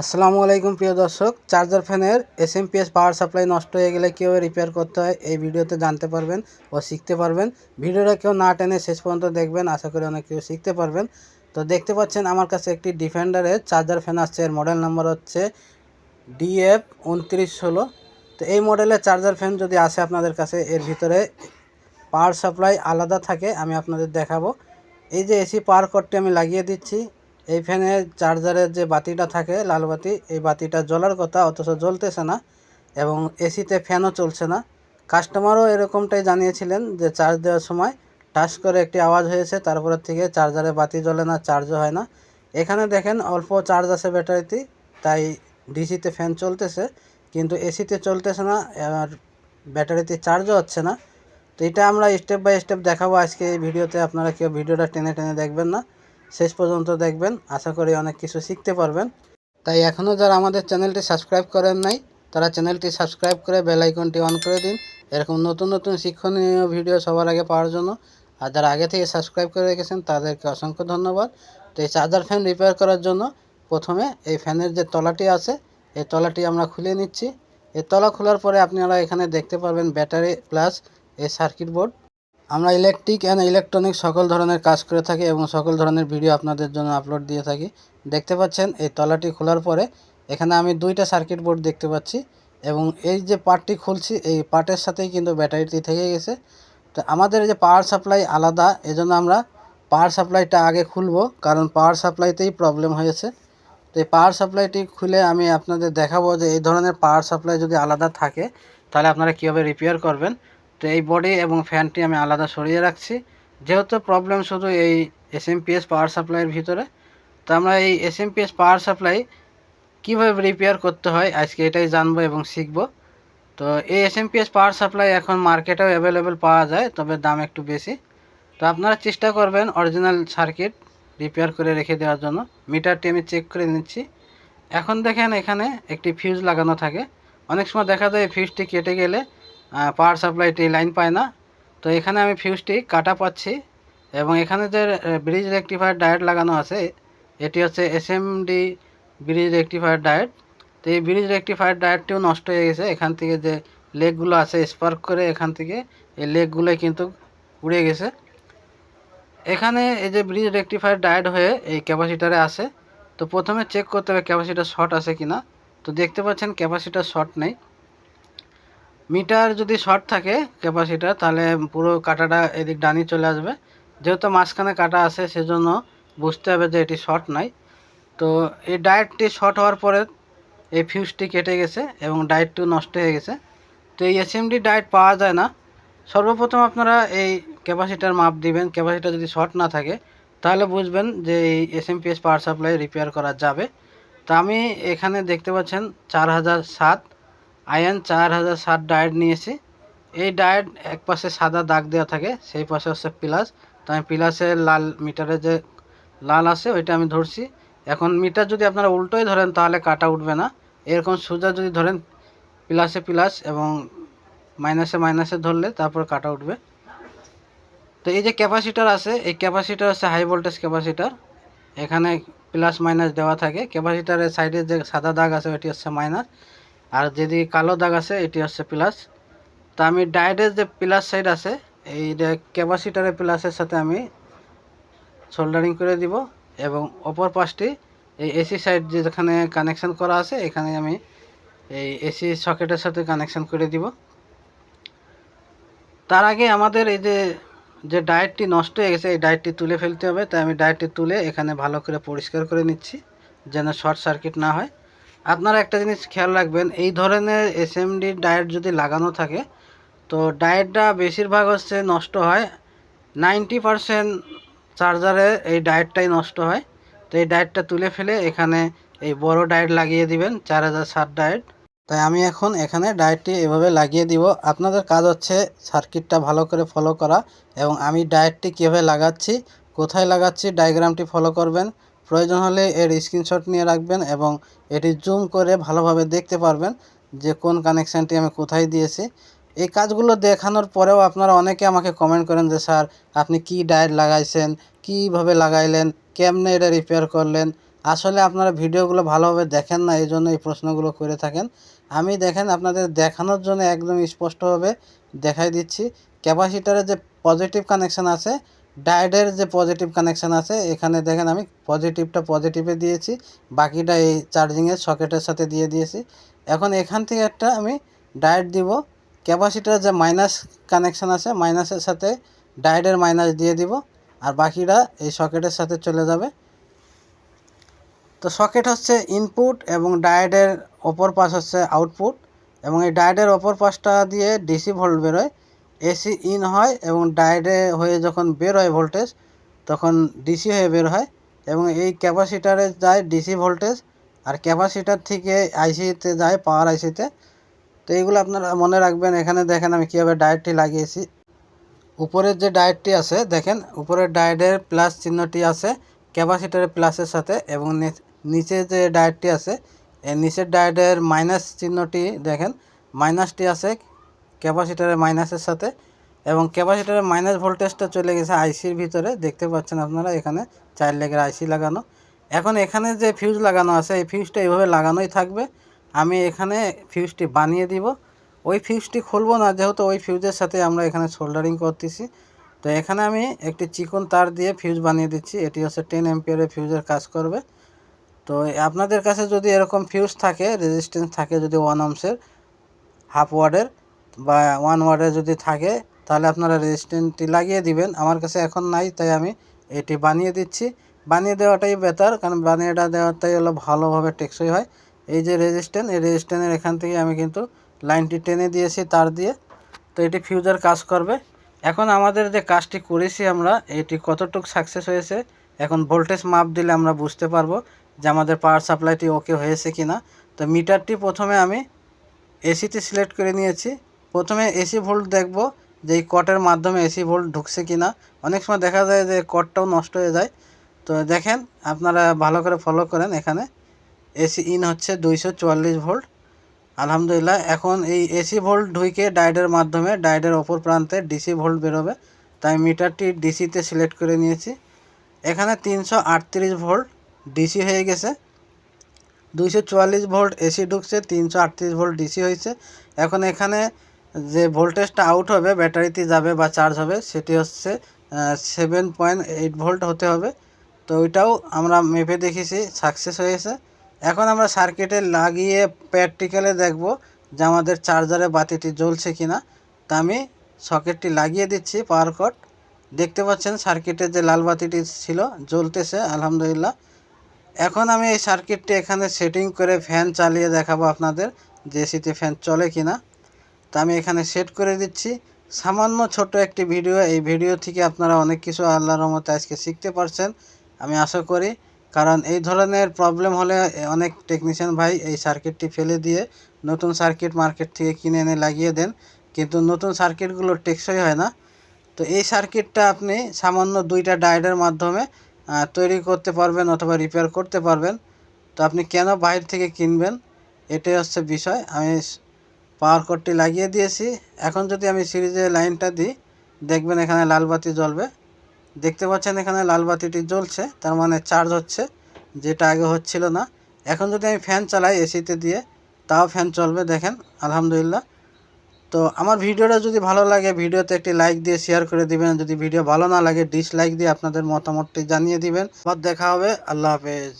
আসসালামু আলাইকুম প্রিয় দর্শক, চার্জার ফ্যানের এসএমপিএস পাওয়ার সাপ্লাই নষ্ট হয়ে গেলে কীভাবে রিপেয়ার করতে হয় এই ভিডিওতে জানতে পারবেন ও শিখতে পারবেন। ভিডিওটা কেউ না টেনে শেষ পর্যন্ত দেখবেন, আশা করি অনেক কেউ শিখতে পারবেন। তো দেখতে পাচ্ছেন আমার কাছে একটি ডিফেন্ডারের চার্জার ফ্যান আসছে, এর মডেল নাম্বার হচ্ছে ডিএফ উনত্রিশ ষোলো। তো এই মডেলের চার্জার ফ্যান যদি আসে আপনাদের কাছে, এর ভিতরে পাওয়ার সাপ্লাই আলাদা থাকে, আমি আপনাদের দেখাবো। এই যে এসি পাওয়ার কর্ডটি আমি লাগিয়ে দিচ্ছি এই ফ্যানের চার্জারের যে বাতিটা থাকে, লাল বাতি, এই বাতিটা জ্বলার কথা, অথচ জ্বলতেছে না এবং এসিতে ফ্যানও চলছে না। কাস্টমারও এরকমটাই জানিয়েছিলেন যে চার্জ দেওয়ার সময় টাচ করে একটি আওয়াজ হয়েছে, তারপরের থেকে চার্জারে বাতি জ্বলে না, চার্জও হয় না। এখানে দেখেন অল্প চার্জ আছে ব্যাটারিতে, তাই ডিসিতে ফ্যান চলতেছে, কিন্তু এসিতে চলতেছে না, আর ব্যাটারিতে চার্জও হচ্ছে না। তো এটা আমরা স্টেপ বাই স্টেপ দেখাবো আজকে এই ভিডিওতে, আপনারা কেউ ভিডিওটা টেনে টেনে দেখবেন না। শেষ পর্যন্ত দেখবেন। আশা করি অনেক কিছু শিখতে পারবেন। তাই এখনও যারা আমাদের চ্যানেলটি সাবস্ক্রাইব করেন নাই, তারা চ্যানেলটি সাবস্ক্রাইব করে বেল আইকনটি অন করে দিন। এরকম নতুন নতুন শিক্ষণীয় ভিডিও সবার আগে পাওয়ার জন্য। আর যারা আগে থেকে সাবস্ক্রাইব করে রেখেছেন, তাদেরকে অসংখ্য ধন্যবাদ। তো এই চার্জার ফ্যান রিপেয়ার করার জন্য প্রথমে এই ফ্যানের যে তলাটি আছে, এই তলাটি আমরা খুলে নিচ্ছি। এই তলা খোলার পরে আপনারা এখানে দেখতে পারবেন ব্যাটারি প্লাস এই সার্কিট বোর্ড আমরা ইলেকট্রিক অ্যান্ড ইলেকট্রনিক সকল ধরনের কাজ করে থাকি এবং সকল ধরনের ভিডিও আপনাদের জন্য আপলোড দিয়ে থাকি। দেখতে পাচ্ছেন, এই তলাটি খোলার পরে এখানে আমি দুইটা সার্কিট বোর্ড দেখতে পাচ্ছি এবং এই যে পার্টটি খুলছি, এই পার্টের সাথেই কিন্তু ব্যাটারিটি থেকে গেছে। তো আমাদের যে পাওয়ার সাপ্লাই আলাদা, এজন্য আমরা পাওয়ার সাপ্লাইটা আগে খুলবো, কারণ পাওয়ার সাপ্লাইতেই প্রবলেম হয়েছে। তো এই পাওয়ার সাপ্লাইটি খুলে আমি আপনাদের দেখাবো যে এই ধরনের পাওয়ার সাপ্লাই যদি আলাদা থাকে, তাহলে আপনারা কীভাবে রিপেয়ার করবেন। তো এই বডি এবং ফ্যানটি আমি আলাদা সরিয়ে রাখছি। যেহেতু প্রবলেম শুধু এই এসএমপিএস পাওয়ার সাপ্লাইয়ের ভিতরে, তো আমরা এই এসএমপিএস পাওয়ার সাপ্লাই কীভাবে রিপেয়ার করতে হয় আজকে এটাই জানব এবং শিখব। তো এই এসএমপিএস পাওয়ার সাপ্লাই এখন মার্কেটেও অ্যাভেলেবেল পাওয়া যায়, তবে দাম একটু বেশি। তো আপনারা চেষ্টা করবেন অরিজিনাল সার্কিট রিপেয়ার করে রেখে দেওয়ার জন্য। মিটারটি আমি চেক করে নিচ্ছি। এখন দেখেন এখানে একটি ফিউজ লাগানো থাকে। অনেক সময় দেখা যায় এই ফিউজটি কেটে গেলে পাওয়ার সাপ্লাইটি লাইন পায় না। তো এখানে আমি ফিউজটি কাটা পাচ্ছি এবং এখানে যে ব্রিজ রেকটিফায়ার ডায়েট লাগানো আছে, এটি হচ্ছে এসএমডি ব্রিজ রেকটিফায়ার ডায়েট তো এই ব্রিজ রেকটিফায়ার ডায়েটটিও নষ্ট হয়ে গেছে। এখান থেকে যে লেগগুলো আছে স্পার্ক করে এখান থেকে এই লেগগুলো কিন্তু উড়ে গেছে। এখানে এই যে ব্রিজ রেকটিফায়ার ডায়েট হয়ে এই ক্যাপাসিটারে আসে তো প্রথমে চেক করতে হবে ক্যাপাসিটার শর্ট আছে কিনা। তো দেখতে পাচ্ছেন ক্যাপাসিটার শর্ট নেই। মিটার যদি শর্ট থাকে ক্যাপাসিটার তাহলে পুরো কাটাটা এদিক ডানি চলে আসবে। যেহেতু মাঝখানে কাটা আছে, সেজন্য বুঝতে হবে যে এটি শর্ট নাই তো এই ডায়েটটি শর্ট হওয়ার পরে এই ফিউজটি কেটে গেছে এবং ডায়েটটিও নষ্ট হয়ে গেছে। তো এই এসএমডি ডায়েট পাওয়া যায় না। সর্বপ্রথম আপনারা এই ক্যাপাসিটার মাপ দিবেন। ক্যাপাসিটার যদি শর্ট না থাকে, তাহলে বুঝবেন যে এই এসএমপিএস পাওয়ার সাপ্লাই রিপেয়ার করা যাবে। তো আমি এখানে দেখতে পাচ্ছেন চার হাজার সাত আয়ন চার হাজার ষাট ডায়েট নিয়েছি। এই ডায়েট এক পাশে সাদা দাগ দেওয়া থাকে, সেই পাশে হচ্ছে প্লাস। তো আমি প্লাসের লাল মিটারে যে লাল আছে, ওইটা আমি ধরছি। এখন মিটার যদি আপনারা উল্টোই ধরেন, তাহলে কাটা উঠবে না। এরকম সোজা যদি ধরেন, প্লাসে প্লাস এবং মাইনাসে মাইনাসে ধরলে তারপর কাটা উঠবে। তো এই যে ক্যাপাসিটার আছে, এই ক্যাপাসিটার হচ্ছে হাই ভোল্টেজ ক্যাপাসিটার। এখানে প্লাস মাইনাস দেওয়া থাকে। ক্যাপাসিটারের সাইডে যে সাদা দাগ আছে, ওইটি হচ্ছে মাইনাস। আর যদি কালো দাগ আছে, এটি হচ্ছে প্লাস তো আমি ডায়েটের যে প্লাস সাইড আছে, এই ক্যাপাসিটারের প্লাসের সাথে আমি সোল্ডারিং করে দিব এবং অপর পাশটি এই এসি সাইড যেখানে কানেকশান করা আছে, এখানে আমি এই এসি সকেটের সাথে কানেকশান করে দিব। তার আগে আমাদের এই যে যে ডায়েটটি নষ্ট হয়ে গেছে, এই ডায়েটটি তুলে ফেলতে হবে। তাই আমি ডায়েটটি তুলে এখানে ভালো করে পরিষ্কার করে নিচ্ছি, যেন শর্ট সার্কিট না হয়। আপনারা একটা জিনিস খেয়াল রাখবেন, এই ধরনের এসএমডি ডায়েট যদি লাগানো থাকে, তো ডায়েটটা বেশিরভাগ হচ্ছে নষ্ট হয়। নাইনটি পারসেন্ট চার্জারে এই ডায়েটটাই নষ্ট হয়। তো এই ডায়েটটা তুলে ফেলে এখানে এই বড় ডায়েট লাগিয়ে দিবেন, চার হাজার ষাট ডায়েট তাই আমি এখন এখানে ডায়েটটি এভাবে লাগিয়ে দিব। আপনাদের কাজ হচ্ছে সার্কিটটা ভালো করে ফলো করা এবং আমি ডায়েটটি কীভাবে লাগাচ্ছি, কোথায় লাগাচ্ছি ডায়াগ্রামটি ফলো করবেন। প্রয়োজন হলে এর স্ক্রিনশট নিয়ে রাখবেন এবং এটি জুম করে ভালোভাবে দেখতে পারবেন যে কোন কানেকশানটি আমি কোথায় দিয়েছি। এই কাজগুলো দেখানোর পরেও আপনারা অনেকে আমাকে কমেন্ট করেন যে, স্যার, আপনি কি ডায়েট লাগাইছেন? কীভাবে লাগাইলেন? কেমনে এটা রিপেয়ার করলেন? আসলে আপনারা ভিডিওগুলো ভালোভাবে দেখেন না, এই জন্য এই প্রশ্নগুলো করে থাকেন। আমি দেখেন আপনাদের দেখানোর জন্য একদম স্পষ্টভাবে দেখাই দিচ্ছি। ক্যাপাসিটারের যে পজিটিভ কানেকশান আছে ডায়োডের যে পজিটিভ কানেকশান আছে, এখানে দেখেন আমি পজিটিভটা পজিটিভে দিয়েছি, বাকিটা এই চার্জিংয়ের সকেটের সাথে দিয়ে দিয়েছি। এখন এখান থেকে একটা আমি ডায়োড দিব ক্যাপাসিটার যে মাইনাস কানেকশান আছে মাইনাসের সাথে ডায়োডের মাইনাস দিয়ে দিব, আর বাকিটা এই সকেটের সাথে চলে যাবে। তো সকেট হচ্ছে ইনপুট এবং ডায়োডের অপর পাশ হচ্ছে আউটপুট এবং এই ডায়োডের অপর পাশটা দিয়ে ডিসি ভোল্ট বেরোয় এসি ইন হয় এবং ডায়োডে হয়ে যখন বের হয় ভোল্টেজ, তখন ডিসি হয়ে বের হয় এবং এই ক্যাপাসিটারে যায় ডিসি ভোল্টেজ আর ক্যাপাসিটার থেকে আইসিতে যায় পাওয়ার আইসিতে। তো এইগুলো আপনারা মনে রাখবেন, এখানে দেখেন আমি কীভাবে ডায়েটটি লাগিয়েছি। উপরের যে ডায়েটটি আছে, দেখেন উপরের ডায়েটের প্লাস চিহ্নটি আছে ক্যাপাসিটারের প্লাসের সাথে এবং নিচে যে ডায়েটটি আছে এই নিচের ডায়েটের মাইনাস চিহ্নটি দেখেন, মাইনাসটি আছে ক্যাপাসিটারের মাইনাসের সাথে এবং ক্যাপাসিটারের মাইনাস ভোল্টেজটা চলে গেছে আইসির ভিতরে। দেখতে পাচ্ছেন আপনারা এখানে চার লেগের আইসি লাগানো। এখন এখানে যে ফিউজ লাগানো আছে, এই ফিউজটা এইভাবে লাগানোই থাকবে। আমি এখানে ফিউজটি বানিয়ে দিব। ওই ফিউজটি খুলবো না, যেহেতু ওই ফিউজের সাথে আমরা এখানে সোল্ডারিং করতেছি। তো এখানে আমি একটি চিকন তার দিয়ে ফিউজ বানিয়ে দিচ্ছি। এটি হচ্ছে টেন এমপিয়ারের ফিউজের কাজ করবে। তো আপনাদের কাছে যদি এরকম ফিউজ থাকে রেজিস্ট্যান্স থাকে যদি ওয়ান অমসের হাফ ওয়ার্ডের বা ওয়ান ওয়ার্ডে যদি থাকে, তাহলে আপনারা রেজিস্ট্যান্সটি লাগিয়ে দিবেন। আমার কাছে এখন নাই, তাই আমি এটি বানিয়ে দিচ্ছি। বানিয়ে দেওয়াটাই বেটার কারণ বানিয়েটা দেওয়াটাই হলো ভালোভাবে টেকসই হয়। এই যে রেজিস্ট্যান্ট এই রেজিস্ট্যান্সের এখান থেকে আমি কিন্তু লাইনটি টেনে দিয়েছি তার দিয়ে। তো এটি ফিউজার কাজ করবে। এখন আমাদের যে কাজটি করেছি আমরা, এটি কতটুকু সাকসেস হয়েছে, এখন ভোল্টেজ মাপ দিলে আমরা বুঝতে পারব যে আমাদের পাওয়ার সাপ্লাইটি ওকে হয়েছে কি না তো মিটারটি প্রথমে আমি এসিতে সিলেক্ট করে নিয়েছি। প্রথমে এসি ভোল্ট দেখব যে এই কটের মাধ্যমে এসি ভোল্ট ঢুকছে কি না অনেক সময় দেখা যায় যে কটটাও নষ্ট হয়ে যায়। তো দেখেন, আপনারা ভালো করে ফলো করেন এখানে। এসি ইন হচ্ছে দুইশো চুয়াল্লিশ ভোল্ট। আলহামদুলিল্লাহ, এখন এই এসি ভোল্ট ঢুকে ডায়োডের মাধ্যমে ডায়োডের অপর প্রান্তে ডিসি ভোল্ট বেরোবে। তাই মিটারটি ডিসিতে সিলেক্ট করে নিয়েছি। এখানে তিনশো আটত্রিশ ভোল্ট ডিসি হয়ে গেছে। দুইশো চুয়াল্লিশ ভোল্ট এসি ঢুকছে, তিনশো আটত্রিশ ভোল্ট ডিসি হয়েছে। এখন এখানে যে ভোল্টেজটা আউট হবে, ব্যাটারিতে যাবে বা চার্জ হবে, সেটি হচ্ছে সেভেন পয়েন্ট এইট ভোল্ট হতে হবে। তো ওইটাও আমরা মেপে দেখেছি সাকসেস হয়েছে। এখন আমরা সার্কিটে লাগিয়ে প্র্যাকটিক্যালে দেখব যে আমাদের চার্জারে বাতিটি জ্বলছে কি না তা আমি সকেটটি লাগিয়ে দিচ্ছি পাওয়ার কট দেখতে পাচ্ছেন সার্কিটের যে লাল বাতিটি ছিল, জ্বলতেছে, আলহামদুলিল্লাহ। এখন আমি এই সার্কিটটি এখানে সেটিং করে ফ্যান চালিয়ে দেখাবো আপনাদের, যে এসিতে ফ্যান চলে কি না তা আমি এখানে সেট করে দিচ্ছি। সামান্য ছোট একটি ভিডিও এই ভিডিও থেকে আপনারা অনেক কিছু আল্লাহর রহমতে আজকে শিখতে পারছেন, আমি আশা করি। কারণ এই ধরনের প্রবলেম হলে অনেক টেকনিশিয়ান ভাই এই সার্কিটটি ফেলে দিয়ে নতুন সার্কিট মার্কেট থেকে কিনে এনে লাগিয়ে দেন। কিন্তু নতুন সার্কিটগুলো টেকসই হয় না। তো এই সার্কিটটা আপনি সামান্য দুইটা ডায়োডের মাধ্যমে তৈরি করতে পারবেন অথবা রিপেয়ার করতে পারবেন। তো আপনি কেন বাইরে থেকে কিনবেন? এটাই হচ্ছে বিষয়। আমি পাওয়ার কটটি লাগিয়ে দিয়েছি। এখন যদি আমি সিরিজে লাইনটা দিই, দেখবেন এখানে লাল বাতি জ্বলবে। দেখতে পাচ্ছেন এখানে লাল বাতিটি জ্বলছে, তার মানে চার্জ হচ্ছে, যেটা আগে হচ্ছিল না। এখন যদি আমি ফ্যান চালাই এসিতে দিয়ে, তাও ফ্যান চলবে, দেখেন, আলহামদুলিল্লাহ। তো আমার ভিডিওটা যদি ভালো লাগে, ভিডিওতে একটি লাইক দিয়ে শেয়ার করে দিবেন। যদি ভিডিও ভালো না লাগে ডিসলাইক দিয়ে আপনাদের মতামতটি জানিয়ে দিবেন। আবার দেখা হবে, আল্লাহ হাফেজ।